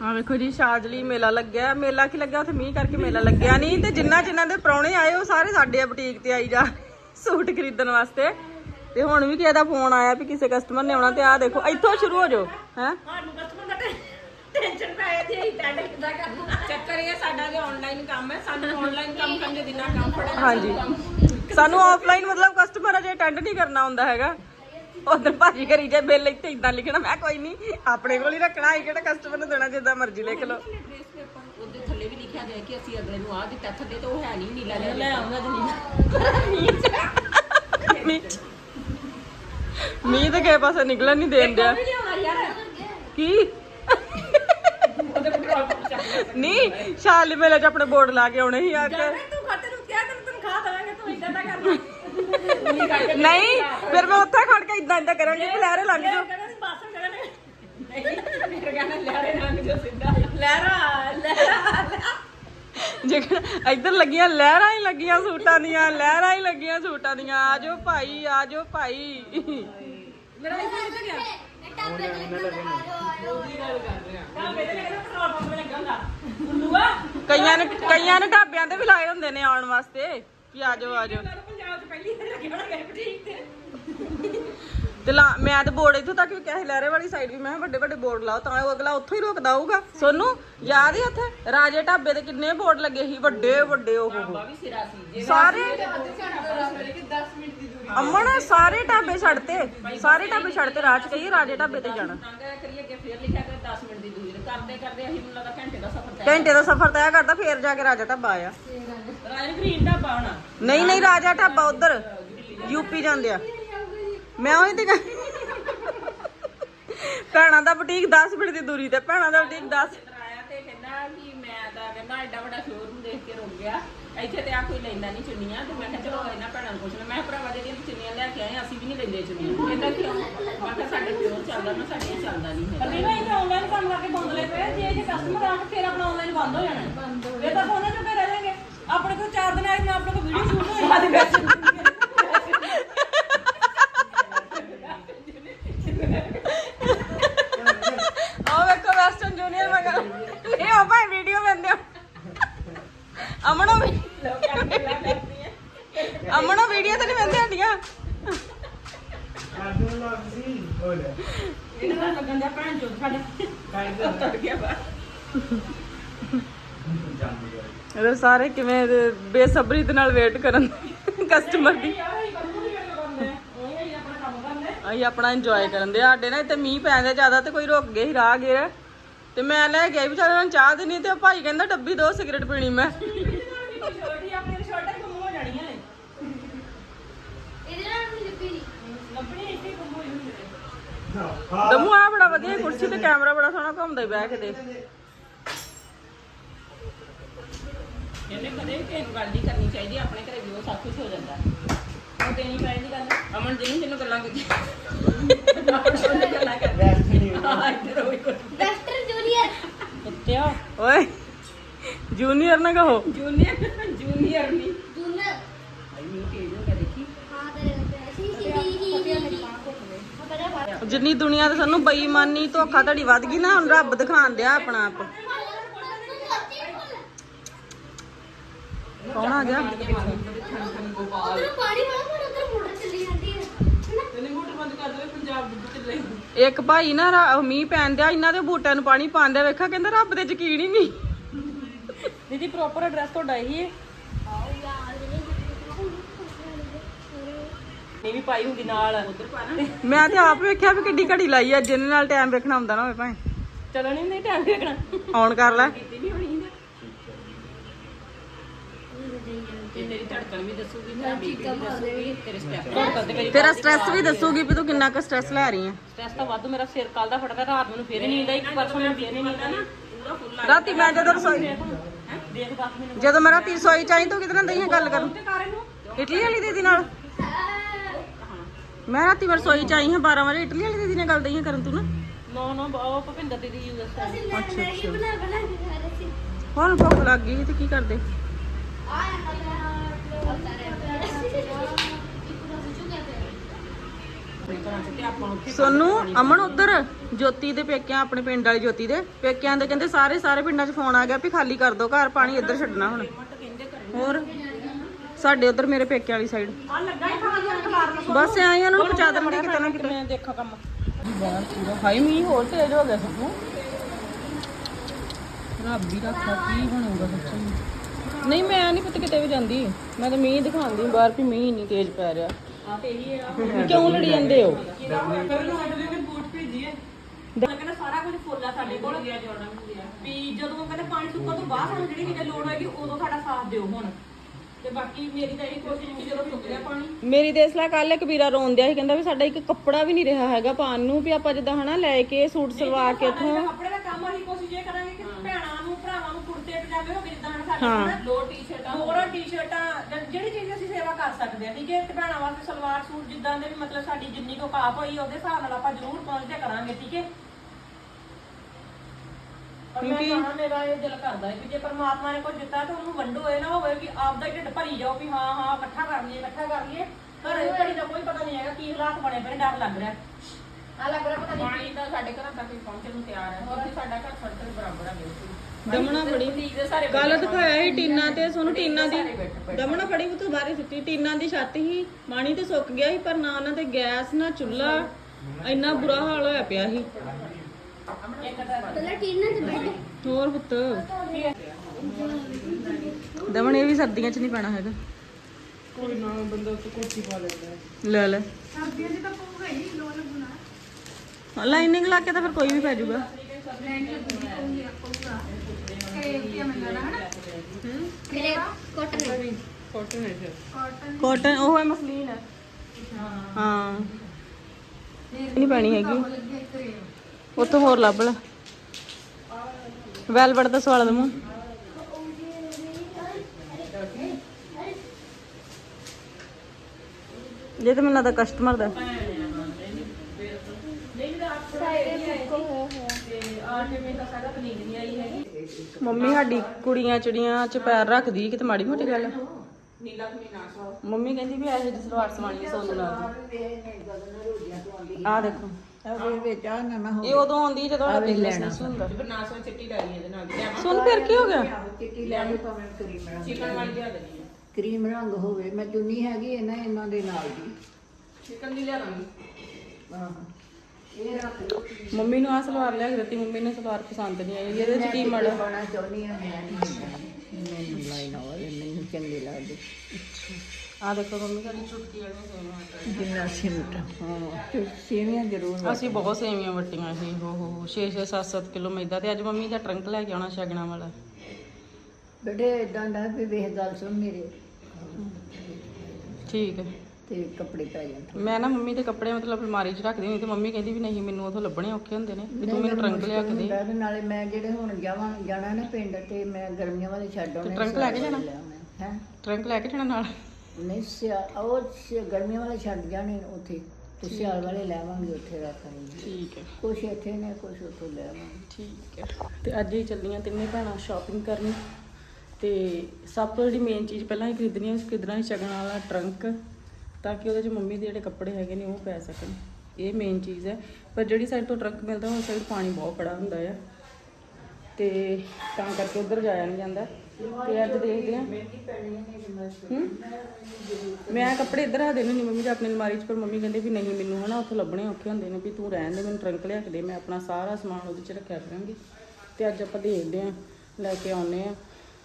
ਹਾਂ ਵੇਖੋ ਜੀ ਸ਼ਾਜਲੀ ਮੇਲਾ ਲੱਗਿਆ। ਮੇਲਾ ਕੀ ਲੱਗਿਆ? ਉੱਥੇ ਮੀਂਹ ਕਰਕੇ ਮੇਲਾ ਲੱਗਿਆ ਨਹੀਂ ਤੇ ਜਿੰਨਾ ਜਿਨ੍ਹਾਂ ਦੇ ਪ੍ਰਾਹੁਣੇ ਆਏ ਉਹ ਸਾਰੇ ਸਾਡੇ ਬੁਟੀਕ ਤੇ ਆਈ ਜਾ ਸੂਟ ਖਰੀਦਣ ਵਾਸਤੇ। ਤੇ ਹੁਣ ਵੀ ਕਿਸੇ ਦਾ ਫੋਨ ਆਇਆ ਵੀ ਕਿਸੇ ਕਸਟਮਰ ਨੇ ਆਉਣਾ ਤੇ ਆਹ ਦੇਖੋ ਇੱਥੋਂ ਸ਼ੁਰੂ ਹੋ ਜਾਓ ਹੈ? ਸਾਨੂੰ ਕਸਟਮਰ ਦਾ ਟੈਨਸ਼ਨ ਪੈ ਜਾਂਦੀ ਹੈ ਟੈਂਡ ਕਿੱਦਾਂ ਕਰਨਾ ਚੱਕਰ ਇਹ ਸਾਡਾ ਤੇ ਆਨਲਾਈਨ ਕੰਮ ਹੈ ਸਾਨੂੰ ਆਨਲਾਈਨ ਕੰਮ ਕਰਨ ਦੇ ਜਿੰਨਾ ਕੰਫਰਟ ਹੈ ਹਾਂਜੀ। ਸਾਨੂੰ ਆਫਲਾਈਨ ਮਤਲਬ ਕਸਟਮਰ ਅਜੇ ਅਟੈਂਡ ਨਹੀਂ ਕਰਨਾ ਹੁੰਦਾ ਹੈਗਾ। ਉਧਰ ਭਾਜੀ ਕਰੀ ਜੇ ਬਿੱਲ ਇੱਥੇ ਇਦਾਂ ਲਿਖਣਾ ਮੈਂ ਕੋਈ ਨਹੀਂ ਆਪਣੇ ਕੋਲ ਹੀ ਰੱਖਣਾ ਹੈ ਕਿਹੜਾ ਕਸਟਮਰ ਨੂੰ ਦੇਣਾ ਜਿੱਦਾਂ ਮਰਜ਼ੀ ਲਿਖ ਲਓ। ਡਰੈਸ ਪੇਪਰ ਉਹਦੇ ਥੱਲੇ ਵੀ ਲਿਖਿਆ ਗਿਆ ਕਿ ਅਸੀਂ ਅਗਲੇ ਨੂੰ ਆਹ ਦਿੱਤਾ ਥੱਲੇ ਤਾਂ ਉਹ ਹੈ ਨਹੀਂ ਨੀਲਾ ਜਿਹਾ ਲੈ ਆਉਂਗਾ ਤੇ ਮੀਂਹ ਮੀਂਹ ਤੇ ਕਿਸੇ ਪਾਸੇ ਨਿਕਲਣ ਨਹੀਂ ਦੇਣ ਦਿਆ ਲਿਆਉਣਾ ਯਾਰ। ਕੀ? ਨਹੀਂ ਸ਼ਾਲੀ ਮੇਲੇ 'ਚ ਆਪਣੇ ਬੋਰਡ ਲਾ ਕੇ ਆਉਣੇ ਸੀ ਆ ਕੇ ਤੂੰ ਖਾਤੇ ਨੂੰ ਕਿਹਾ ਤੈਨੂੰ ਤਨਖਾਹ ਦੇਵਾਂਗੇ ਤੂੰ ਇਦਾਂ ਦਾ ਕਰਨਾ ਨਹੀਂ ਫਿਰ ਮੈਂ ਉੱਥੇ ਖੜ ਕੇ ਇਦਾਂ ਇਦਾਂ ਕਰਾਂਗੀ ਕਿ ਲਹਿਰੇ ਲੰਘ ਜਾਓ। ਕਹਿੰਦਾ ਨਹੀਂ ਮੇਰੇ ਕਹਿੰਦਾ ਲਹਿਰੇ ਰੰਗ ਜੋ ਸਿੱਧਾ। ਲਹਿਰਾ ਲਹਿਰਾ ਜਿਹੜਾ ਇੱਧਰ ਲੱਗੀਆਂ ਲਹਿਰਾਂ ਹੀ ਲੱਗੀਆਂ ਸੂਟਾਂ ਦੀਆਂ ਲਹਿਰਾਂ ਹੀ ਲੱਗੀਆਂ ਸੂਟਾਂ ਦੀਆਂ। ਆਜੋ ਭਾਈ ਆਜੋ ਭਾਈ। ਮੇਰਾ ਇਹ ਕਿੱਥੇ ਗਿਆ? ਟਾਪੇ ਤੇ ਲੱਗਣਾ ਤਾਂ ਪੈਟਰੋਲ ਪੰਪ ਕਈਆਂ ਨੇ ਕਈਆਂ ਨੇ ਢਾਬਿਆਂ ਤੇ ਵੀ ਲਾਏ ਹੁੰਦੇ ਨੇ ਆਉਣ ਵਾਸਤੇ। ਪੰਜਾਬ 'ਚ ਪਹਿਲੀ ਵਾਰ ਲੱਗਿਆ ਹੋਣਾ ਗਏ ਬੁਟੀਕ ਤੇ। ਤੇ ਲਾ ਮੈਂ ਤੇ ਬੋਰਡ ਇੱਥੋਂ ਤੱਕ ਵੀ ਕਿਹਾ ਲਹਿਰੇ ਵਾਲੀ ਸਾਈਡ ਵੀ ਮੈਂ ਕਿਹਾ ਵੱਡੇ ਵੱਡੇ ਬੋਰਡ ਲਾਓ ਤਾਂ ਉਹ ਅਗਲਾ ਉੱਥੋਂ ਹੀ ਰੋਕਦਾ ਹੋਊਗਾ। ਸੋਨੂੰ ਯਾਦ ਹੀ ਉੱਥੇ? ਰਾਜੇ ਢਾਬੇ ਤੇ ਕਿੰਨੇ ਬੋਰਡ ਲੱਗੇ ਸੀ ਵੱਡੇ ਵੱਡੇ ਉਹ। ਵੀ ਸਿਰਾ ਜੇ ਸਾਰੇ ਅਮਨ ਸਾਰੇ ਢਾਬੇ ਛੱਡਤੇ ਸਾਰੇ ਢਾਬੇ ਛੱਡਤੇ ਰਾਜ ਕਹੀਏ ਰਾਜੇ ਢਾਬੇ ਤੇ ਜਾਣਾ। ਤਾਂ ਕਰੀਏ ਕਿ ਫੇਰ ਲਿਖਿਆ ਕਰ 10 ਮਿੰਟ ਦੀ ਦੂਰੀ ਤੇ। ਕਰਦੇ ਕਰਦੇ ਅਸੀਂ ਮੈਨੂੰ ਲੱਗਦਾ ਘੰਟੇ ਦਾ ਸਫ਼ਰ ਤੈਅ ਘੰਟੇ ਦਾ ਸਫ਼ਰ ਤੈਅ ਕਰਦਾ ਫੇਰ ਜਾ ਕੇ ਰਾਜਾ ਢਾਬਾ ਆਇਆ। ਰਾਜਨ ਗ੍ਰੀਨ ਨਹੀਂ ਨਹੀਂ ਰਾਜਾ ਢਾਬਾ ਉਧਰ। ਯੂਪੀ ਜਾਂਦੇ ਆ। ਮੈਂ ਉਹੀ ਤੇ ਕਹਿ- ਭੈਣਾਂ ਦਾ ਬੁਟੀਕ 10 ਮਿੰਟ ਦੀ ਦੂਰੀ ਤੇ ਭੈਣਾਂ ਦਾ ਬੁਟੀਕ 10 ਕਹਿੰਦਾ ਕਿ ਮੈਂ ਤਾਂ ਕਹਿੰਦਾ ਐਡਾ ਵੱਡਾ ਸ਼ੋਰੂਮ ਦੇਖ ਕੇ ਰੁਕ ਗਿਆ। ਇੱਥੇ ਤੇ ਆ ਕੋਈ ਲੈਂਦਾ ਨਹੀਂ ਚੁੰਨੀਆਂ ਤੇ ਮੈਂ ਕਿਹਾ ਚਲੋ ਇਹਨਾਂ ਭੈਣਾਂ ਨੂੰ ਪੁੱਛ ਲੈ ਮੈਂ ਭਰਾਵਾ ਜਿਹੜੀਆਂ ਚੁੰਨੀਆਂ ਲੈ ਕੇ ਆਏ ਅਸੀਂ ਵੀ ਨਹੀਂ ਲੈਂਦੇ ਚੁੰਨੀਆਂ। ਕਹਿੰਦਾ ਕਿਉਂ? ਮੈਂ ਕਿਹਾ ਸਾਡੇ ਪਿਓਰ ਚੱਲਦਾ ਨਾ ਸਾਡੇ ਚੱਲਦਾ ਨਹੀਂ ਹੈ ਅਰੇ ਮੈਂ ਤਾਂ ਆਨਲਾਈਨ ਕੰਮ ਕਰਕੇ ਬੰਦ ਲੈ ਪਏ। ਜੇ ਜੇ ਕਸਟਮਰ ਆਣ ਫਿਰ ਆਪਣਾ ਆਨਲਾਈਨ ਬੰਦ ਹੋ ਜਾਣਾ। ਬੰਦ ਹੋ ਇਹ ਤਾਂ ਫੋਨਾਂ ਚੋਂ ਰਹਿ ਜਾਣਗੇ। ਆਪਣੇ ਕੋਲ 4 ਦਿਨ ਆਈ ਨਾ ਆਪਣੇ ਕੋਲ ਵੀਡੀਓ ਸ਼ੂਟ ਹੋਈ ਆਹ ਵੇਖੋ ਵੈਸਟਰਨ ਜੂਨੀਅਰ ਮਗਰ ਇਹ ਉਹ ਭਾਈ ਵੀਡੀਓ ਬੰਦੇ ਅਮਨੋ ਵੀ ਅਮਨੋ ਵੀਡੀਓ ਤਾਂ ਨਹੀਂ ਬੰਦੇ ਹੱਡੀਆਂ ਇਹਨਾਂ ਦਾ ਲੱਗਣ ਦਾ ਭੈਣ ਚੋਦ ਸਾਡਾ ਤੜ ਗਿਆ ਬਾ ਇਹ ਸਾਰੇ ਕਿਵੇਂ ਬੇਸਬਰੀ ਦੇ ਨਾਲ ਵੇਟ ਕਰਨ ਕਸਟਮਰ ਦੀ। ਅਸੀਂ ਆਪਣਾ ਇੰਜੋਏ ਕਰਨ ਦੇ। ਸਾਡੇ ਨਾ ਇੱਥੇ ਮੀਂਹ ਪੈਂਦਾ ਜ਼ਿਆਦਾ ਤੇ ਕੋਈ ਰੁਕ ਗਏ ਰਾਹ ਰਾਹਗੀਰ। ਤੇ ਮੈਂ ਲੈ ਕੇ ਆਈ ਵੀ ਚੱਲ ਚਾਹ ਦੇਣੀ ਤੇ ਭਾਈ ਕਹਿੰਦਾ, ਡੱਬੀ ਦੋ, ਸਿਗਰਟ ਪੀਣੀ ਮੈਂ। ਛੋਟੀ ਆਪਣੀ ਛੋਟੇ ਗੁੰਮ ਹੋ ਜਾਣੀਆਂ ਨੇ। ਇਹਦੇ ਨਾਲ ਨਹੀਂ ਲੱਭੀ ਨਹੀਂ ਲੱਭਣੀ ਇੱਥੇ ਗੁੰਮ ਹੋਈ ਹੁੰਦੀ ਨੇ ਦਮੂ ਆ ਬੜਾ ਵਧੀਆ ਕੁਰਸੀ ਤੇ ਕੈਮਰਾ ਬੜਾ ਸੋਹਣਾ ਘੁੰਮਦਾ ਹੀ ਬਹਿ ਕੇ ਦੇ ਇਹਨੇ ਕਦੇ ਵੀ ਕਿਸੇ ਨੂੰ ਗੱਲ ਨਹੀਂ ਕਰਨੀ ਚਾਹੀਦੀ ਆਪਣੇ ਘਰੇ ਵੀ ਉਹ ਸਭ ਕੁਝ ਹੋ ਜਾਂਦਾ। ਉਹ ਤੇ ਨਹੀਂ ਪੈਣੀ ਗੱਲ ਅਮਨ ਜੀ ਜਿਹਨੂੰ ਗੱਲਾਂ ਕੀਤੀ ਉਹਨੇ ਗੱਲਾਂ ਕਰਦੀ ਜੂਨੀਅਰ ਕੁੱਤਿਆ ਓਏ। ਜੂਨੀਅਰ ਨਾ ਕਹੋ। ਜੂਨੀਅਰ ਜੂਨੀਅਰ ਨਹੀਂ ਜੂਨੀਅਰ ਆਈ ਨਹੀਂ ਤੇਜ਼ ਹੋ ਕੇ ਦੇਖੀ। ਹਾਂ ਤੇਰੇ ਉੱਤੇ ਸੀ ਸੀ ਦੀ। ਹੀ ਹੀ ਬੜਾ ਬੜਾ ਜਿੰਨੀ ਦੁਨੀਆ ਤੇ ਸਾਨੂੰ ਬੇਈਮਾਨੀ ਧੋਖਾ ਧੜੀ ਵੱਧ ਗਈ ਨਾ ਹੁਣ ਰੱਬ ਦਿਖਾਣ ਦਿਆ ਆਪਣਾ ਆਪ। ਕੌਣ ਆ ਗਿਆ? ਉਧਰ ਪਾਣੀ ਵਾਲਾ ਪਰ ਉਧਰ ਮੋਟਰ ਚੱਲੀ ਜਾਂਦੀ ਹੈ ਹੈਨਾ? ਤੈਨੇ ਮੋਟਰ ਬੰਦ ਕਰ ਦੇ ਪੰਜਾਬ ਦੇ ਚੱਲੇ। ਇੱਕ ਭਾਈ ਨਾ ਰਾ- ਮੀਂਹ ਪੈਣ ਦਿਆ ਇਹਨਾਂ ਦੇ ਬੂਟਿਆਂ ਨੂੰ ਪਾਣੀ ਪਾਉਂਦੇ ਵੇਖਾ ਕਹਿੰਦਾ ਰੱਬ ਤੇ ਯਕੀਨ ਹੀ ਨਹੀਂ। ਦੀਦੀ ਪ੍ਰੋਪਰ ਐਡਰੈਸ ਤੁਹਾਡਾ ਇਹੀ ਹੈ? ਆਓ ਯਾਰ ਨਹੀਂ ਵੀ ਪਾਈ ਹੁੰਦੀ ਨਾਲ। ਉਧਰ ਪਾਣਾ ਮੈਂ ਤੇ ਆਪ ਵੇਖਿਆ ਵੀ ਕਿੱਡੀ ਘੜੀ ਲਾਈ ਆ ਜਿਹਦੇ ਨਾਲ ਟਾਈਮ ਵੇਖਣਾ ਹੁੰਦਾ ਨਾ ਹੋਵੇ ਭਾਵੇਂ। ਚਲਣੀ ਨਹੀਂ ਟਾਈਮ ਦੇਖਣਾ ਔਨ ਕਰ ਲੈ। ਨਹੀਂ ਤੇਰੀ ਧੜਕਣ ਵੀ ਦੱਸੂਗੀ ਤੇ ਬੀਪੀ ਵੀ ਦੱਸੂਗੀ ਤੇਰੇ ਸਟੈਪ ਧੜਕਣ ਤੇ ਮੇਰੀ ਤੇਰਾ ਸਟ੍ਰੈਸ ਵੀ ਦੱਸੂਗੀ ਵੀ ਤੂੰ ਕਿੰਨਾ ਕੁ ਸਟ੍ਰੈਸ ਲੈ ਰਹੀ ਆ। ਸਟ੍ਰੈਸ ਤਾਂ ਵਾਧੂ ਮੇਰਾ ਸਿਰ ਕੱਲ ਦਾ ਫਟਦਾ ਰਾਤ ਮੈਨੂੰ ਫੇਰ ਨੀਂਦ ਆਈ ਪਰਸੋਂ ਮੈਨੂੰ ਫੇਰ ਨਹੀਂ ਫੁੱਲ ਰਾਤੀ ਮੈਂ ਜਦੋਂ ਰਸੋਈ ਦੇਖ 10 ਮਿੰਟ ਜਦੋਂ ਮੈਂ ਰਾਤੀ ਰਸੋਈ ਚ ਆਈ ਤੂੰ ਨਾਲ ਦਈਆਂ ਗੱਲ ਕਰਨ ਤੇ ਕਰ ਇਹਨੂੰ ਇਟਲੀ ਵਾਲੀ ਦੀਦੀ ਨਾਲ ਮੈਂ ਰਾਤੀ ਮੈਂ ਰਸੋਈ ਚ ਆਈ ਹਾਂ 12 ਵਜੇ ਇਟਲੀ ਵਾਲੀ ਦੀਦੀ ਨਾਲ ਗੱਲ ਦਈਆਂ ਕਰਨ ਤੂੰ ਨਾ ਨੋ ਨੋ ਉਹ ਭਪਿੰਦਰ ਦੀਦੀ ਯੂਐਸ ਅਸੀਂ ਮੈਂ ਮੈਗੀ ਬਣਾ ਬਣਾ ਕੇ ਖਾ ਰਹੇ ਸੀ ਹੁਣ ਭੁੱਖ ਲੱਗ ਗਈ ਤੇ ਕੀ ਕਰਦੇ ਆ ਜਾਂਦਾ ਹੈ ਆਪਣੇ ਘਰਾਂ 'ਚ ਤੇ ਆਪਾਂ ਨੂੰ ਉੱਥੇ ਸੋਨੂੰ, ਅਮਨ ਉਧਰ, ਜੋਤੀ ਦੇ ਪੇਕਿਆਂ, ਆਪਣੇ ਪਿੰਡ ਵਾਲੀ ਜੋਤੀ ਦੇ ਪੇਕਿਆਂ ਦੇ ਕਹਿੰਦੇ ਸਾਰੇ ਸਾਰੇ ਪਿੰਡਾਂ 'ਚ ਫੋਨ ਆ ਗਿਆ ਵੀ ਖਾਲੀ ਕਰ ਦਿਓ ਘਰ ਪਾਣੀ ਇੱਧਰ ਛੱਡਣਾ ਹੁਣ। ਹੋਰ? ਸਾਡੇ ਉਧਰ ਮੇਰੇ ਪੇਕਿਆਂ ਵਾਲੀ ਸਾਈਡ ਆ ਲੱਗਾ ਹੀ ਥਾਂ ਜਾਂ ਖਲਾਰ ਨੂੰ ਬਸ ਐਂ ਹੀ ਉਹਨਾਂ ਨੂੰ ਪਹੁੰਚਾ ਦੇਣਗੇ ਕਿਤੇ ਨਾ ਕਿਤੇ। ਮੈਂ ਦੇਖਾਂ ਕੰਮ। ਬਾਹਰ ਪੂਰਾ ਹਾਈ ਮੀਂਹ ਹੋਰ ਤੇਜ਼ ਹੋ ਗਿਆ ਸਗੋਂ। ਰੱਬ ਹੀ ਰੱਖਾ, ਕੀ ਬਣੂਗਾ ਸੱਚੀ। ਨਹੀਂ, ਮੈਂ ਨਹੀਂ ਪਤਾ ਕਿਤੇ ਵੀ ਜਾਂਦੀ। ਮੈਂ ਤਾਂ ਮੀਂਹ ਦਿਖਾਉਂਦੀ ਬਾਹਰ ਵੀ ਮੀਂਹ ਨਹੀਂ ਤੇਜ਼ ਪੈ ਰਿਹਾ। ਕਿਉਂ ਲੜੀ ਜਾਂਦੇ ਹੋ? ਕਹਿੰਦਾ ਸਾਰਾ ਕੁਝ ਫੁੱਲ ਆ ਸਾਡੇ ਕੋਲ। ਵੀ ਜਦੋਂ ਕਹਿੰਦੇ ਪਾਣੀ ਸੁੱਕਣ ਤੋਂ ਬਾਅਦ ਸਾਨੂੰ ਜਿਹੜੀ ਕਿਤੇ ਲੋੜ ਹੋਏਗੀ ਉਦੋਂ ਸਾਡਾ ਸਾਥ ਦਿਓ ਹੁਣ। ਤੇ ਬਾਕੀ ਮੇਰੀ ਤਾਂ ਇਹ ਕੋਸ਼ਿਸ਼ ਕਿ ਜਦੋਂ ਸੁੱਕ ਗਿਆ ਪਾਣੀ। ਮੇਰੀ ਤੇ ਇਸਲਾ ਕੱਲ ਕਬੀਰਾ ਰੋਣ ਦਿਆ ਸੀ ਕਹਿੰਦਾ ਵੀ ਸਾਡਾ ਇੱਕ ਕੱਪੜਾ ਵੀ ਨਹੀਂ ਰਿਹਾ ਹੈਗਾ ਪਾਣ ਨੂੰ ਵੀ ਆਪਾਂ ਜਿੱਦਾਂ ਹਨਾ ਲੈ ਕੇ ਸੂਟ ਸਲਵਾ ਕੇ ਇੱਥੋਂ ਕੱਪੜੇ ਦਾ ਕੰਮ ਅਸੀਂ ਕੋਸ਼ਿਸ਼ ਇਹ ਕਰਾਂਗੇ ਕਿ ਭੈਣਾਂ ਨੂੰ ਭਰਾਵਾਂ ਨੂੰ ਕੁੜਤੇ ਪਜਾਮੇ ਹੋ ਗਏ ਜਿੱਦਾਂ ਹੁਣ ਸਾਡੇ ਹਾਂ। ਕੋਲ ਦੋ ਟੀ-ਸ਼ਰਟਾਂ ਹੋਰ ਟੀ-ਸ਼ਰਟਾਂ ਜਾਂ ਜਿਹੜੀ ਚੀਜ਼ ਅਸੀਂ ਸੇਵਾ ਕਰ ਸਕਦੇ ਹਾਂ ਠੀਕ ਹੈ? ਤੇ ਭੈਣਾਂ ਵਾਸਤੇ ਸਲਵਾਰ ਸੂਟ ਜਿੱਦਾਂ ਦੇ ਵੀ ਮਤਲਬ ਸਾਡੀ ਜਿੰਨੀ ਕੋ ਕਾਪ ਹੋਈ ਉਹਦੇ ਹਿਸਾਬ ਨਾਲ ਆਪਾਂ ਜ਼ਰੂਰ ਪਹੁੰਚਦੇ ਕਰਾਂਗੇ ਠੀਕ ਹੈ? ਪਰ ਮੈਂ ਕਹਾਂ ਮੇਰਾ ਇਹ ਦਿਲ ਕਰਦਾ ਹੈ ਕਿ ਜੇ ਪਰਮਾਤਮਾ ਨੇ ਕੁਝ ਦਿੱਤਾ ਤਾਂ ਉਹਨੂੰ ਵੰਡੋ ਇਹ ਨਾ ਹੋਵੇ ਕਿ ਆਪਦਾ ਹੀ ਢਿੱਡ ਭਰੀ ਜਾਓ ਵੀ ਹਾਂ ਹਾਂ ਇਕੱਠਾ ਕਰ ਲਈਏ ਇਕੱਠਾ ਕਰ ਲਈਏ। ਪਰ ਇਹ ਘੜੀ ਦਾ ਕੋਈ ਪਤਾ ਨਹੀਂ ਹੈਗਾ ਕੀ ਹਾਲਾਤ ਬਣੇ ਪਏ ਨੇ, ਡਰ ਲੱਗ ਰਿਹਾ। ਆ ਲੱਗ ਰਿਹਾ ਪਤਾ ਨਹੀਂ ਪਾਣੀ ਤਾਂ ਸਾਡੇ ਘਰਾਂ ਤੱਕ ਹੀ ਪਹੁੰਚਣ ਨੂੰ ਤਿਆਰ ਹੈ। ਕਿਉਂਕਿ ਸਾਡਾ ਘਰ ਸੜਕ ਦੇ ਬਰਾਬਰ ਹੈ ਬਿਲਕੁਲ। ਦਮਣਾ ਫੜੀ। ਕੱਲ ਦਿਖਾਇਆ ਸੀ ਟੀਨਾ ਤੇ ਸੋਨੂੰ ਟੀਨਾ ਦੀ ਦਮਣਾ ਫੜੀ ਉਹ ਤੋਂ ਬਾਹਰ ਸੁੱਟੀ ਟੀਨਾ ਦੀ ਛੱਤ ਹੀ ਪਾਣੀ ਤੇ ਸੁੱਕ ਗਿਆ ਸੀ ਪਰ ਨਾ ਉਹਨਾਂ ਤੇ ਗੈਸ ਨਾ ਚੁੱਲ੍ਹਾ। ਇੰਨਾ ਬੁਰਾ ਹਾਲ ਹੋਇਆ ਪਿਆ ਸੀ। ਟੀਨਾ ਬੈਠ ਹੋਰ ਪੁੱਤ। ਦਮਣ ਇਹ ਵੀ ਸਰਦੀਆਂ 'ਚ ਨਹੀਂ ਪੈਣਾ ਹੈਗਾ। ਕੋਈ ਨਾ ਬੰਦਾ ਉੱਤੇ ਕੋਟੀ ਪਾ ਲੈਂਦਾ ਲੈ ਲੈ। ਸਰਦੀਆਂ 'ਚ ਤਾਂ ਪਊਗਾ ਹੀ ਲੋ ਲੱਗਣਾ ਲਾਈਨਿੰਗ ਲਾ ਕੇ ਤਾਂ ਫਿਰ ਕੋਈ ਵੀ ਪੈ ਜਾਊਗਾ। ਕੋਟਨ ਹੈ ਕਾਟਨ ਉਹ ਹੈ ਮਸਲੀਨ। ਹੈ। ਹਾਂ ਨਹੀਂ ਪੈਣੀ ਹੈਗੀ। ਉੱਥੋਂ ਹੋਰ ਲੱਭ ਲੈ। ਵੈਲਵਟ ਦਾ ਸਵਾਲ ਦਮੂ ਜੇ ਤਾਂ ਮੈਨੂੰ ਲੱਗਦਾ ਕਸਟਮਰ ਦਾ। ਮੰਮੀ ਸਾਡੀ ਕੁੜੀਆਂ ਚਿੜੀਆਂ ਚ ਪੈਰ ਰੱਖਦੀ ਕਿਤੇ ਮਾੜੀ ਮੋਟੀ ਗੱਲ। ਆ। ਨੀਲਾ ਕਮੀਨਾ ਸੋ ਮੰਮੀ ਕਹਿੰਦੀ ਵੀ ਇਹੋ ਜਿਹੀ ਸਲਵਾਰ ਸਵਾਣੀ ਹੈ ਸੋਨੂੰ ਨਾਲ। ਦੀ ਆ ਦੇਖੋ। ਇਹ ਉਦੋਂ ਆਉਂਦੀ ਜਦੋਂ ਸਾਡਾ ਬਿਜ਼ਨਸ ਹੁੰਦਾ। ਬਨਾ ਸੋ ਚਿੱਟੀ ਡਾਲੀ ਇਹਦੇ ਨਾਲ ਲਿਆ ਸੁਣ ਫਿਰ ਕੀ ਹੋ ਗਿਆ? ਚਿਕਨ ਵਾਲੀ ਲਿਆ ਦੇਣੀ ਹੈ ਕਰੀਮ ਰੰਗ ਹੋਵੇ ਮੈਂ ਚੁੰਨੀ ਹੈਗੀ ਇਹਨਾਂ ਇਹਨਾਂ ਦੇ ਨਾਲ ਦੀ। ਚਿਕਨ ਦੀ ਲਿਆ ਦਾਂਗੀ ਲਓ ਮੰਮੀ ਨੂੰ ਆ ਸਲਵਾਰ ਲਿਆ ਕੇ ਦਿੱਤੀ ਮੰਮੀ ਨੇ ਸਲਵਾਰ ਪਸੰਦ ਨਹੀਂ ਆਈ ਇਹਦੇ ਚ ਕੀ ਮੜਾ? ਪਾਉਣਾ ਚਾਹੁੰਦੀ ਹਾਂ ਮੈਂ ਨਹੀਂ ਮੈਨੂੰ ਲਾਈਨ ਹੋਵੇ ਮੈਨੂੰ ਚੰਗੀ ਲੱਗਦੀ ਆ ਦੇਖੋ ਮੰਮੀ ਸਾਡੀ ਚੁਟਕੀ ਵਾਲੀ ਸੇਵੀਆਂ ਜਿੰਨਾ ਸਿਮਟ ਹਾਂ ਸੇਵੀਆਂ ਜ਼ਰੂਰ ਅਸੀਂ ਬਹੁਤ ਸੇਵੀਆਂ ਵਟੀਆਂ ਸੀ ਹੋ ਹੋ 6 6 7 7 ਕਿਲੋ ਮੈਦਾ ਤੇ ਅੱਜ ਮੰਮੀ ਦਾ ਟਰੰਕ ਲੈ ਕੇ ਆਉਣਾ ਛਗਣਾ ਵਾਲਾ। ਬੇਟੇ ਇਦਾਂ ਦਾ ਵੀ ਵੇਖ ਗੱਲ ਸੁਣ ਮੇਰੇ। ਠੀਕ ਹੈ। ਤੇ ਕੱਪੜੇ ਪੈ ਜਾਣ ਮੈਂ ਨਾ ਮੰਮੀ ਦੇ ਕੱਪੜੇ ਮਤਲਬ ਅਲਮਾਰੀ 'ਚ ਰੱਖਦੀ ਹੁੰਦੀ ਤੇ ਮੰਮੀ ਕਹਿੰਦੀ ਵੀ ਨਹੀਂ ਮੈਨੂੰ ਉਥੋਂ ਲੱਭਣੇ ਔਖੇ ਹੁੰਦੇ ਨੇ। ਵੀ ਤੂੰ ਮੈਨੂੰ ਟਰੰਕ ਲਿਆ ਕੇ ਦੇ। ਹੁੰਦਾ ਨਾਲੇ ਮੈਂ ਜਿਹੜੇ ਹੁਣ ਜਾਵਾਂ ਜਾਣਾ ਨਾ ਪਿੰਡ ਤੇ ਮੈਂ ਗਰਮੀਆਂ ਵਾਲੇ ਛੱਡ ਆਉਣੇ ਟਰੰਕ ਲੈ ਕੇ ਜਾਣਾ? ਹੈ? ਟਰੰਕ ਲੈ ਕੇ ਜਾਣਾ ਨਾਲ? ਨਹੀਂ ਸਿਆ ਉਹ ਸਿਆ- ਗਰਮੀਆਂ ਵਾਲੇ ਛੱਡ ਜਾਣੇ ਉੱਥੇ ਤੇ ਸਿਆਲ ਵਾਲੇ ਲੈਵਾਂਗੇ ਉੱਥੇ ਰੱਖਾਂਗੇ ਠੀਕ ਹੈ। ਕੁਛ ਇੱਥੇ ਨੇ ਕੁਛ ਉੱਥੋਂ ਲੈਵਾਂਗੇ ਠੀਕ ਹੈ। ਤੇ ਅੱਜ ਹੀ ਚੱਲੀਆਂ ਤਿੰਨੇ ਭੈਣਾਂ ਸ਼ਾਪਿੰਗ ਕਰਨ। ਤੇ ਸਭ ਤੋਂ ਜਿਹੜੀ ਮੇਨ ਚੀਜ਼ ਪਹਿਲਾਂ ਹੀ ਖਰੀਦਣੀ ਹੈ ਖਰੀਦਣਾ ਹੈ ਸ਼ਗਨ ਵਾਲਾ ਟਰੰਕ। ਤਾਂ ਕਿ ਉਹਦੇ 'ਚ ਮੰਮੀ ਦੇ ਜਿਹੜੇ ਕੱਪੜੇ ਹੈਗੇ ਨੇ ਉਹ ਪੈ ਸਕਣ। ਇਹ ਮੇਨ ਚੀਜ਼ ਹੈ। ਪਰ ਜਿਹੜੀ ਸਾਈਡ ਤੋਂ ਟਰੰਕ ਮਿਲਦਾ, ਉਹ ਸਾਈਡ ਪਾਣੀ ਬਹੁਤ ਖੜਾ ਹੁੰਦਾ ਆ। ਤੇ ਤਾਂ ਕਰਕੇ ਉਧਰ ਜਾਇਆ ਨਹੀਂ ਜਾਂਦਾ। ਤੇ ਅੱਜ ਦੇਖਦੇ ਆ ਮੈਂ ਕੱਪੜੇ ਇੱਧਰ ਆ ਦੇਣੇ ਨਹੀਂ ਮੰਮੀ ਦੇ ਆਪਣੀ ਅਲਮਾਰੀ 'ਚ, ਪਰ ਮੰਮੀ ਕਹਿੰਦੇ ਵੀ ਨਹੀਂ, ਮੈਨੂੰ ਹਨਾ ਉੱਥੋਂ ਲੱਭਣੇ ਔਖੇ ਹੁੰਦੇ ਨੇ ਵੀ ਤੂੰ ਰਹਿਣ ਦੇ, ਮੈਨੂੰ ਟਰੰਕ ਲਿਆ ਕੇ ਦੇ, ਮੈਂ ਆਪਣਾ ਸਾਰਾ ਸਮਾਨ ਉਹਦੇ 'ਚ ਰੱਖਿਆ ਕਰਾਂਗੀ। ਤੇ ਅੱਜ ਆਪਾਂ ਦੇਖਦੇ ਆ ਲੈ ਕੇ ਆਉਨੇ ਆ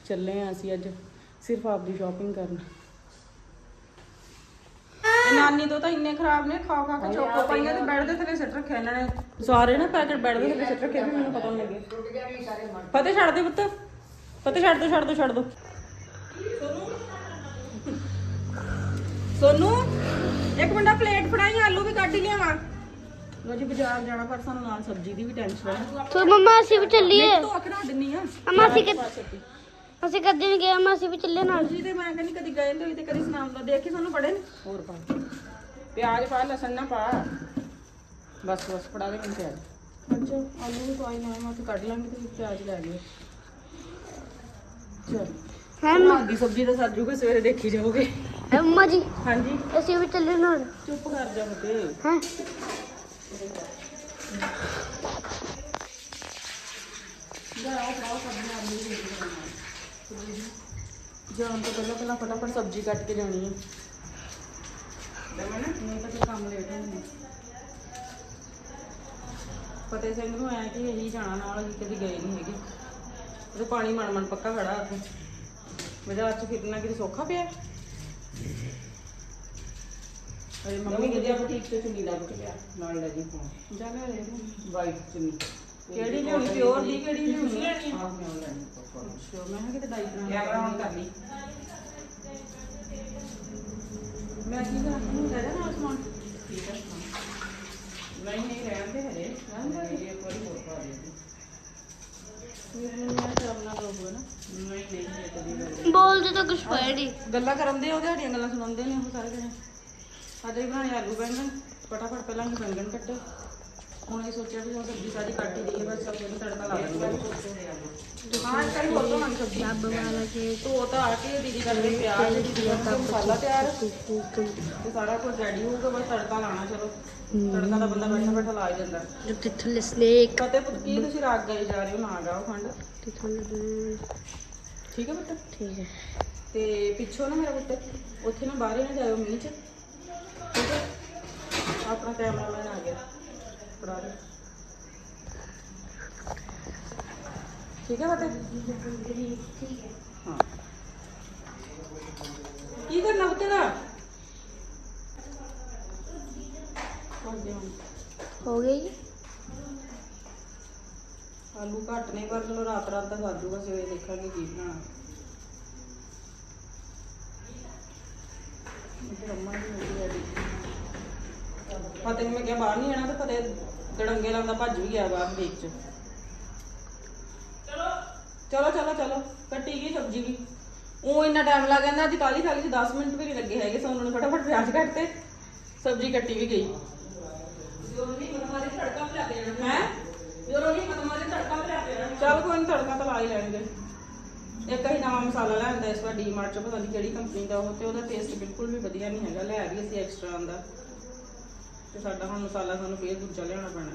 ਚੱਲੇ ਆ ਅਸੀਂ ਅੱਜ ਸਿਰਫ ਆਪਦੀ ਸ਼ਾਪਿੰਗ ਕਰਨ। ਨਾਨੀ ਤੋਂ ਤਾਂ ਇੰਨੇ ਖਰਾਬ ਨੇ ਖਾ ਖਾ ਕੇ ਚੋਕੋ ਪਾਈਆਂ ਤੇ ਬੈੱਡ ਦੇ ਥੱਲੇ ਸਿੱਟ ਰੱਖਿਆ ਇਹਨਾਂ ਨੇ। ਸਾਰੇ ਨਾ ਪੈਕਟ ਬੈੱਡ ਦੇ ਥੱਲੇ ਸਿੱਟ ਰੱਖੇ ਵੀ ਮੈਨੂੰ ਪਤਾ ਨਹੀਂ ਲੱਗੇ। ਫਤਿਹ ਛੱਡ ਦੇ ਪੁੱਤ। ਫਤਿਹ ਛੱਡ ਦੋ ਛੱਡ ਦੋ ਛੱਡ ਦੋ। ਸੋਨੂ। ਇੱਕ ਮਿੰਟ ਆਹ ਪਲੇਟ ਫੜਾਈ ਆਲੂ ਵੀ ਕੱਢ ਲਿਆਵਾਂ ਲੋ ਜੀ ਬਾਜ਼ਾਰ ਜਾਣਾ ਪਰ ਸਾਨੂੰ ਨਾਲ ਸਬਜ਼ੀ ਦੀ ਵੀ ਟੈਨਸ਼ਨ ਹੈ ਤੂੰ ਮੰਮਾ ਅਸੀਂ ਵੀ ਚੱਲੀਏ। ਧੋ ਕੇ ਰੱਖ ਦਿੰਨੀ ਆ। ਅਮਾ ਅਸੀਂ ਕਿ ਅਸੀਂ ਕਦੇ ਨਹੀਂ ਗਏ ਅਮਾ ਅਸੀਂ ਵੀ ਚੱਲੇ ਨਾਲ। ਜੀ ਤੇ ਮੈਂ ਕਹਿੰਦੀ ਕਦੀ ਗਏ ਤੇ ਤੇ ਕਦੀ ਸੁਨਾਮ ਦਾ ਦੇਖੀ ਸਾਨੂੰ ਬੜੇ ਨੇ? ਹੋਰ ਪਾ ਪਿਆਜ਼ ਪਾ ਲਸਣ ਨਾ ਪਾ ਬਸ ਬਸ ਫੜਾ ਦੇ ਕਿੰਨੇ ਪਿਆਜ਼ ਅੱਛਾ ਆਲੂ ਵੀ ਕੋਈ ਨਾ ਮੈਂ ਤੇ ਕੱਢ ਲਾਂਗੀ ਤੇ ਪਿਆਜ਼ ਲੈ ਲਿਓ ਚਲ ਹੈ ਹਾਂ ਦੀ ਸਬਜ਼ੀ ਤਾਂ ਸਰ ਜੂਗਾ ਸਵੇਰੇ ਦੇਖੀ ਜਾਓਗੇ ਅੰਮਾ ਜੀ ਹਾਂਜੀ ਅਸੀਂ ਵੀ ਚੱਲੇ ਨਾਲ ਚੁੱਪ ਕਰ ਜਾ ਬਤੇ ਹੈ ਜਾਣ ਤੋਂ ਪਹਿਲਾਂ ਪਹਿਲਾਂ ਫਟਾਫਟ ਸਬਜ਼ੀ ਕੱਟ ਕੇ ਜਾਣੀ ਹੈ ਨਹੀਂ ਤਾਂ ਫਿਰ ਕੰਮ ਲੇਟ ਹੋ ਜਾਣਾ। ਫਤਿਹ ਸਿੰਘ ਨੂੰ ਆਇਆ ਕਿ ਇਹੀ ਜਾਣਾ ਨਾਲ ਅਸੀਂ ਕਦੀ ਗਏ ਨਹੀਂ ਹੈਗੇ। ਉਹਦੇ ਪਾਣੀ ਮਣ ਮਣ ਪੱਕਾ ਖੜਾ ਉੱਥੇ। ਬਾਜ਼ਾਰ ਚ ਫਿਰਨਾ ਕਿਤੇ ਸੌਖਾ ਪਿਆ। ਅਰੇ ਮੰਮੀ ਕਹਿੰਦੀ ਬੁਟੀਕ ਤੇ ਚੁੰਨੀ ਲੱਭ ਕੇ ਲਿਆ। ਨਾਲ ਲੈ ਜੀ ਫੋਨ ਜਾ ਲੈ ਲੈ ਵਾਈਟ ਚੁੰਨੀ। ਕਿਹੜੀ ਲਿਆਉਣੀ? ਪਿਓਰ ਦੀ ਕਿਹੜੀ ਲਿਆਉਣੀ? ਆਹ ਮੈਂ ਲੈਣੀ ਅੱਛਾ ਮੈਂ ਕਿਹਾ ਕਿਤੇ ਡਾਈ ਕਰਾਉਣੀ ਕੈਮਰਾ ਆਨ ਕਰ ਲਈ। ਮੈਂ ਕੀ ਕਰਾਂ? ਨੂੰ ਲੈ ਜਾਣਾ ਸਮਾਨ ਠੀਕ ਹੈ ਨਹੀਂ ਨਹੀਂ ਰਹਿਣ ਦੇ ਹਰੇ ਹੋਰ ਪਾ ਦੇ ਮੈਨੂੰ ਮੈਂ ਕਰਨਾ ਰੋਬੋ ਨਾ ਨਹੀਂ ਨਹੀਂ ਇਹ ਕਦੀ ਗੱਲ ਬੋਲਦੇ ਤਾਂ ਕੁਝ ਪਏ ਨਹੀਂ ਗੱਲਾਂ ਕਰਨ ਦੇ ਉਹਦੇ ਸਾਡੀਆਂ ਗੱਲਾਂ ਸੁਣਾਉਂਦੇ ਨੇ ਉਹ ਸਾਰੇ ਜਣੇ। ਸਾਡੇ ਹੀ ਬਣਾਏ ਆਲੂ ਬੈਂਗਣ, ਫਟਾਫਟ ਪਹਿਲਾਂ ਹੀ ਬੈਂਗਣ ਕੱਟੇ। ਹੁਣ ਇਹ ਸੋਚਿਆ ਵੀ ਉਹ ਸਬਜ਼ੀ ਸਾਰੀ ਕੱਟ ਹੀ ਦਈਏ ਬਸ ਸਭ ਨੂੰ ਤੜਕਾ ਲਾ ਦਾਂਗੇ ਹਾਂ ਕੱਲ ਹੋਰ ਤੋਂ ਮੰਗ ਸਬਜ਼ੀ। ਰੱਬ ਵਾਲਾ ਕੇ। ਧੋ ਤਾਂ ਆ ਕੇ ਦੀਦੀ ਕਰਦੇ ਪਿਆਜ਼ ਦੀਦੀ ਕਰਦੇ ਮਸਾਲਾ ਤਿਆਰ। ਤੇ ਸਾਰਾ ਕੁਝ ਰੈਡੀ ਹੋਊਗਾ ਬਸ ਤੜਕਾ ਲਾਣਾ ਚਲੋ। ਤੜਕਾ ਤਾਂ ਬੰਦਾ ਬੈਠਾ ਬੈਠਾ ਲਾ ਹੀ ਜਾਂਦਾ ਜੋ ਤਿੱਥਲ ਸਨੇਕ ਫਤਿਹ ਪੁੱਤ ਕੀ ਤੁਸੀਂ ਰਾਗ ਗਾਈ ਜਾ ਰਹੇ ਹੋ? ਨਾ ਗਾਓ ਖੰਡ। ਤਿੱਥਲ ਠੀਕ ਹੈ ਪੁੱਤ? ਠੀਕ ਹੈ। ਤੇ ਪਿੱਛੋਂ ਨਾ ਮੇਰਾ ਪੁੱਤ ਉੱਥੇ ਨਾ ਬਾਹਰ ਹੀ ਨਾ ਜਾਇਓ ਮੀਂਹ ਚ। ਠੀਕ ਹੈ? ਆਪਣਾ ਕੈਮਰਾਮੈਨ ਆ ਗਿਆ। ਫੜਾ ਦੇ ਠੀਕ ਹੈ ਫਤਿਹ ਠੀਕ ਹੈ ਹਾਂ ਕੀ ਕਰਨਾ ਪੁੱਤ ਦਾ ਕਰ ਦੇ ਹੁਣ ਹੋ ਗਈ ਆਲੂ ਘੱਟ ਨੇ ਪਰ ਚਲੋ ਰਾਤ ਰਾਤ ਦਾ ਸਾਜੂਗਾ ਸਵੇਰੇ ਦੇਖਾਂਗੇ ਕੀ ਬਣਾਉਣਾ ਇੱਧਰ ਅੰਮਾ ਦੀ ਹੋ ਗਈ ਰੈਡੀ ਫਤਿਹ ਨੂੰ ਮੈਂ ਕਿਹਾ ਬਾਹਰ ਨਹੀਂ ਆਣਾ ਤੇ ਫਤਿਹ ਦੜੰਗੇ ਲਾਉਂਦਾ ਭੱਜ ਵੀ ਗਿਆ ਬਾਹਰ ਦੇਖ ਚ। ਚਲੋ ਚਲੋ ਚਲੋ ਕੱਟੀ ਗਈ ਸਬਜ਼ੀ ਵੀ। ਉਹ ਇੰਨਾ ਟਾਈਮ ਲੱਗ ਜਾਂਦਾ, ਅੱਜ ਕਾਲੀ ਥਾਲੀ 'ਚ 10 ਮਿੰਟ ਵੀ ਨਹੀਂ ਲੱਗੇ ਹੈਗੇ ਸੋ ਉਹਨਾਂ ਨੇ ਫਟਾਫਟ ਪਿਆਜ਼ ਕੱਟਤੇ ਸਬਜ਼ੀ ਕੱਟੀ ਵੀ ਗਈ। ਜਦੋਂ ਨਹੀਂ ਖਤਮ ਆਦੇ ਤੜਕਾ ਵੀ ਲੱਗ ਜਾਣਾ ਹੈ? ਜਦੋਂ ਨਹੀਂ ਖਤਮ ਆਦੇ ਤੜਕਾ ਵੀ ਲੱਗ ਜਾਣਾ ਚੱਲ ਕੋਈ ਨਹੀਂ ਤੜਕਾ ਤਾਂ ਲਾ ਹੀ ਲੈਣਗੇ। ਇੱਕ ਹੀ ਨਵਾਂ ਮਸਾਲਾ ਲਿਆਂਦਾ, ਇਸ ਵਾਰ ਡੀਮਾਰਟ ਚੋਂ, ਪਤਾ ਨਹੀਂ ਕਿਹੜੀ ਕੰਪਨੀ ਦਾ ਉਹ, ਤੇ ਉਹਦਾ ਟੇਸਟ ਬਿਲਕੁਲ ਵੀ ਵਧੀਆ ਨਹੀਂ ਹੈਗਾ, ਲੈ ਵੀ ਅਸੀਂ ਐਕਸਟਰਾ ਆਂਦਾ ਤੇ ਸਾਡਾ ਹੁਣ ਮਸਾਲਾ ਸਾਨੂੰ ਫੇਰ ਦੂਜਾ ਲਿਆਉਣਾ ਪੈਣਾ।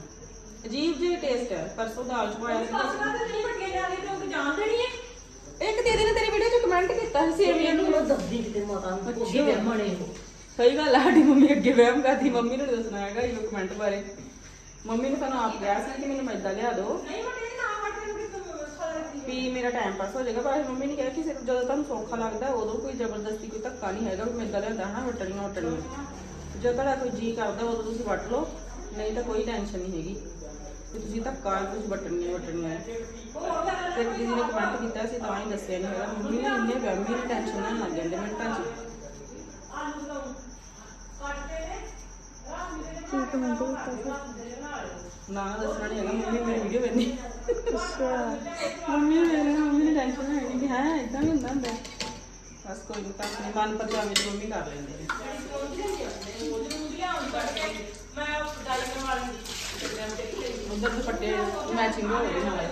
ਅਜੀਬ ਜਿਹਾ ਟੇਸਟ ਹੈ ਪਰਸੋਂ ਦਾਲ ਚ ਪਾਇਆ ਸੀ। ਇੱਕ ਦੀਦੀ ਨੇ ਤੇਰੀ ਵੀਡੀਓ 'ਚ ਕਮੈਂਟ ਕੀਤਾ ਸੀ ਸੇਵੀਆਂ ਨੂੰ। ਦੱਸਦੀ ਕਿਤੇ ਮਾਤਾ ਨੂੰ ਪੁੱਛੀ ਤੇ ਮਣੇ ਸਹੀ ਗੱਲ ਆ ਸਾਡੀ ਮੰਮੀ ਅੱਗੇ ਵਹਿਮ ਕਰਦੀ ਮੰਮੀ ਨੂੰ ਨੀ ਦੱਸਣਾ ਹੈਗਾ ਇਹ ਕਮੈਂਟ ਬਾਰੇ। ਮੰਮੀ ਨੇ ਸਾਨੂੰ ਆਪ ਕਿਹਾ ਸੀ ਕਿ ਮੈਨੂੰ ਮੈਦਾ ਲਿਆ ਦਿਓ। ਵੀ ਮੇਰਾ ਟਾਈਮ ਪਾਸ ਹੋ ਜਾਏਗਾ ਪਰ ਮੰਮੀ ਨੇ ਕਿਹਾ ਕਿ ਸਿਰਫ ਜਦੋਂ ਤੁਹਾਨੂੰ ਸੌਖਾ ਲੱਗਦਾ ਉਦੋਂ ਕੋਈ ਜ਼ਬਰਦਸਤੀ ਕੋਈ ਧੱਕਾ ਨਹੀਂ ਹੈਗਾ ਵੀ ਮੈਦਾ ਲਿਆਂਦਾ ਹਨਾ ਵਟਣੀਆਂ ਵਟਣੀਆਂ ਜਦੋਂ ਤੁਹਾਡਾ ਕੋਈ ਜੀ ਕਰਦਾ ਉਦੋਂ ਤੁਸੀਂ ਵਟ ਲਓ ਨਹੀਂ ਤਾਂ ਕੋਈ ਟੈਨਸ਼ਨ ਨਹੀਂ ਹੈਗੀ। ਵੀ ਤੁਸੀਂ ਧੱਕਾ ਕੁਝ ਵਟਣੀਆਂ ਵਟਣੀਆਂ ਤੇ ਦੀਦੀ ਨੇ ਕਮੈਂਟ ਕੀਤਾ ਸੀ ਤਾਂ ਹੀ ਦੱਸਿਆ ਨਹੀਂ ਹੈਗਾ। ਮੰਮੀ ਨੇ ਇੰਨੇ ਵਹਿਮੀ ਦੀ ਟੈਨਸ਼ਨ ਲੈਣ ਲੱਗ ਜਾਂਦੇ ਮਿੰਟਾਂ 'ਚ। ਕੀ ਕਮੈਂਟ ਕੀਤਾ ਨਾ ਦੱਸਣਾ ਨਹੀਂ ਹੈਗਾ ਮੰਮੀ ਮੇਰੀ ਵੀਡੀਓ ਵੇਖਦੀ ਅੱਛਾ। ਮੰਮੀ ਮੇਰੇ ਮੰਮੀ ਨੇ ਟੈਨਸ਼ਨ ਹੈ ਨਹੀਂ ਹੈ ਇਦਾਂ ਵੀ ਹੁੰਦਾ ਹੁੰਦਾ। ਬਸ ਕੋਈ ਨਹੀਂ ਤਾਂ ਆਪਣੇ ਮਨ ਪਰਚਾਵੇ ਦੀ ਮੰਮੀ ਕਰ ਲੈਂਦੇ ਨੇ ਉਧਰ ਦੁਪੱਟੇ ਮੈਚਿੰਗ ਹੋ ਗਏ ਨਾਲ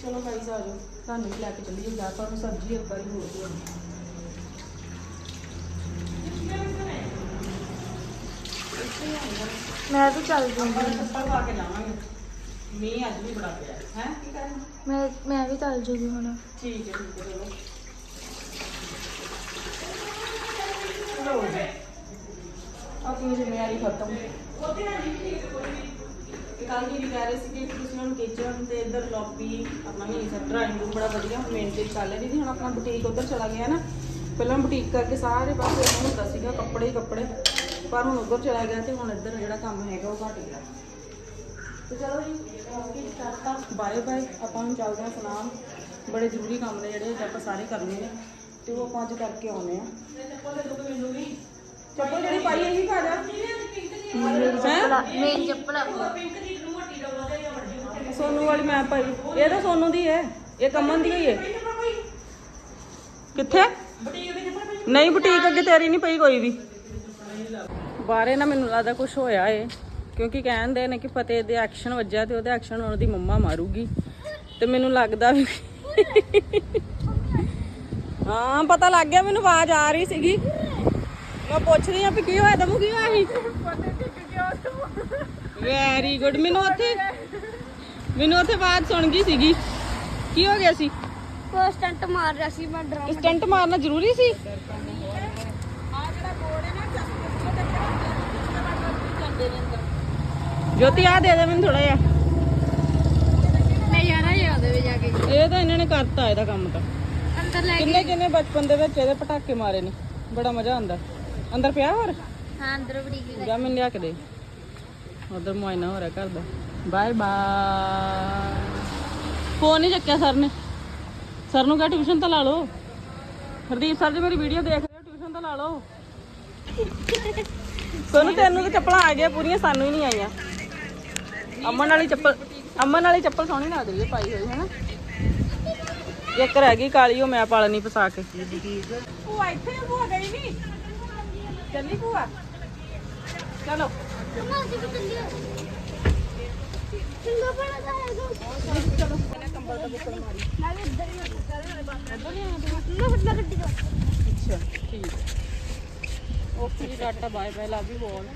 ਚਲੋ ਗਾਈਸ ਆ ਜਾਓ। ਤੁਹਾਨੂੰ ਵੀ ਲੈ ਕੇ ਚੱਲੀਏ ਜਾ ਸਬਜ਼ੀ ਇੱਕ ਵਾਰੀ ਹੋਰ ਦਿਓ ਮੈਂ ਵੀ ਚੱਲ ਜੂੰਗੀ। ਚੱਪਲ ਪਾ ਕੇ ਜਾਵਾਂਗੇ ਮੀਂਹ ਅੱਜ ਵੀ ਬੜਾ ਪਿਆ ਹੈ। ਕੀ ਕਰਨਾ ਮੈਂ ਮੈਂ ਵੀ ਚੱਲ ਜੂਗੀ ਹੁਣ। ਠੀਕ ਹੈ ਠੀਕ ਹੈ ਚਲੋ। ਚਲੋ ਜੀ ਆਪਣੀ ਜ਼ਿੰਮੇਵਾਰੀ ਖਤਮ। ਕੱਲ ਦੀ ਵੀ ਕਹਿ ਰਹੇ ਸੀ ਕਿ ਤੁਸੀਂ ਹੁਣ ਕਿਚਨ ਤੇ ਇੱਧਰ ਲੌਬੀ ਆਪਣਾ ਵੀ ਡਰਾਇੰਗ ਰੂਮ ਬੜਾ ਵਧੀਆ ਹੁਣ ਮੇਨਟੇਨ ਕਰ ਲਿਆ ਦੀਦੀ ਹੁਣ ਆਪਣਾ ਬੁਟੀਕ ਉੱਧਰ ਚਲਾ ਗਿਆ ਨਾ ਪਹਿਲਾਂ ਬੁਟੀਕ ਕਰਕੇ ਸਾਰੇ ਪਾਸੇ ਉਹਨੂੰ ਹੁੰਦਾ ਸੀਗਾ ਕੱਪੜੇ ਹੀ ਕੱਪੜੇ ਪਰ ਹੁਣ ਉੱਧਰ ਚਲਾ ਗਿਆ ਤੇ ਹੁਣ ਇੱਧਰ ਜਿਹੜਾ ਕੰਮ ਹੈਗਾ ਉਹ ਘਟ ਗਿਆ। ਤੇ ਚਲੋ ਜੀ ਓਕੇ ਕਰਤਾ ਬਾਏ ਬਾਏ ਆਪਾਂ ਹੁਣ ਚੱਲਦੇ ਹਾਂ ਸੁਨਾਮ। ਬੜੇ ਜ਼ਰੂਰੀ ਕੰਮ ਨੇ ਜਿਹੜੇ ਆਪਾਂ ਸਾਰੇ ਕਰਨੇ ਨੇ। ਤੇ ਉਹ ਆਪਾਂ ਅੱਜ ਕਰਕੇ ਆਉਨੇ ਆ ਚੱਪਲ ਜਿਹੜੀ ਪਾਈ ਹੈ ਇਹ ਖਾ ਜਾ ਮੇਰੀ ਚੱਪਲਾ ਸੋਨੂ ਵਾਲੀ ਮੈਂ ਪਾਈ। ਇਹ ਤਾਂ ਸੋਨੂ ਦੀ ਹੈ। ਇਹ ਕਮਨ ਦੀ ਹੀ। ਹੈ ਕਿੱਥੇ? ਨਹੀਂ ਬੁਟੀਕ ਅੱਗੇ ਤੇਰੀ ਨਹੀਂ ਪਈ ਕੋਈ ਵੀ। ਬਾਰੇ ਨਾ ਮੈਨੂੰ ਲੱਗਦਾ ਕੁਝ ਹੋਇਆ ਏ। ਕਿਉਂਕਿ ਕਹਿੰਦੇ ਨੇ ਕਿ ਫਤਿਹ ਦੇ ਐਕਸ਼ਨ ਵੱਜਿਆ ਤੇ ਉਹਦੇ ਐਕਸ਼ਨ ਉਹਨਾਂ ਦੀ ਮੰਮਾ ਮਾਰੂਗੀ। ਤੇ ਮੈਨੂੰ ਲੱਗਦਾ ਵੀ ਹਾਂ ਪਤਾ ਲੱਗ ਗਿਆ ਮੈਨੂੰ ਆਵਾਜ਼ ਆ ਰਹੀ ਸੀਗੀ। ਮੈਂ ਪੁੱਛ ਰਹੀ ਆ ਵੀ ਕੀ ਹੋਇਆ ਦਮੂ ਕੀ ਹੋਇਆ ਸੀ? ਵੈਰੀ ਗੁੱਡ ਮੈਨੂੰ ਉੱਥੇ ਮੈਨੂੰ ਉੱਥੇ ਆਵਾਜ਼ ਸੁਣ ਗਈ ਸੀਗੀ। ਕੀ ਹੋ ਗਿਆ ਸੀ? ਸਟੰਟ ਮਾਰ ਰਿਹਾ ਸੀ ਮੈਂ ਡਰਾਮ ਸਟੰਟ ਮਾਰਨਾ ਜ਼ਰੂਰੀ ਸੀ? ਜੋਤੀ ਆ ਦੇ ਦੇ ਮੈਨੂੰ ਥੋੜਾ ਜਿਹਾ। ਮੈਂ ਜਾਣਾ ਜੇ ਉਹਦੇ ਵਿੱਚ ਜਾ ਕੇ। ਇਹ ਤਾਂ ਇਹਨਾਂ ਨੇ ਕਰਤਾ ਇਹਦਾ ਕੰਮ ਤਾਂ। ਅੰਦਰ ਲੈ ਕਿੰਨੇ ਕਿੰਨੇ ਬਚਪਨ ਦੇ ਵਿੱਚ ਇਹਦੇ ਪਟਾਕੇ ਮਾਰੇ ਨੇ? ਬੜਾ ਮਜ਼ਾ ਆਉਂਦਾ। ਅੰਦਰ ਪਿਆ ਹੋਰ? ਹਾਂ ਅੰਦਰ ਬੜੀ ਗਈ ਜਾ ਮੈਨੂੰ ਲਿਆ ਕੇ ਦੇ। ਉਧਰ ਮੁਆਇਨਾ ਹੋ ਰਿਹਾ ਘਰ ਦਾ। ਬਾਏ ਬਾਏ ਫੋਨ ਨਹੀਂ ਚੱਕਿਆ ਸਰ ਨੇ। ਸਰ ਨੂੰ ਕਹ ਟਿਊਸ਼ਨ ਤਾਂ ਲਾ ਲਓ। ਹਰਦੀਪ ਸਰ ਜੀ ਮੇਰੀ ਵੀਡੀਓ ਦੇਖ ਰਹੇ ਹੋ ਟਿਊਸ਼ਨ ਤਾਂ ਲਾ ਲਓ। ਸੋਨੂੰ ਤੈਨੂੰ ਤਾਂ ਚੱਪਲਾਂ ਆ ਗਈਆਂ ਪੂਰੀਆਂ ਸਾਨੂੰ ਹੀ ਨਹੀਂ ਆਈਆਂ। ਅਮਨ ਵਾਲੀ ਚੱਪਲ ਅਮਨ ਵਾਲੀ ਚੱਪਲ ਸੋਹਣੀ ਲੱਗਦੀ ਹੈ ਪਾਈ ਹੋਈ ਹੈ ਨਾ ਇੱਕ ਰਹਿ ਗਈ ਕਾਲੀ ਉਹ ਮੈਂ ਪਾਲਣੀ ਫਸਾ ਕੇ। ਭੂਆ ਇੱਥੇ ਭੂਆ ਗਈ ਨਹੀਂ ਚੱਲੀ ਭੂਆ? ਚਲੋ। ਚੰਗਾ ਬੜਾ ਦਾ ਹੈ ਚਲੋ ਕੰਬਲ ਦਾ ਬੁੱਕਲ ਮਾਰੀ ਮੈਂ ਵੀ ਇੱਧਰ ਹੀ ਮੈਂ ਫਿਰ ਗੱਡੀ ਦਾ ਅੱਛਾ ਠੀਕ। ਓਕੇ ਜੀ tata bye bye love you all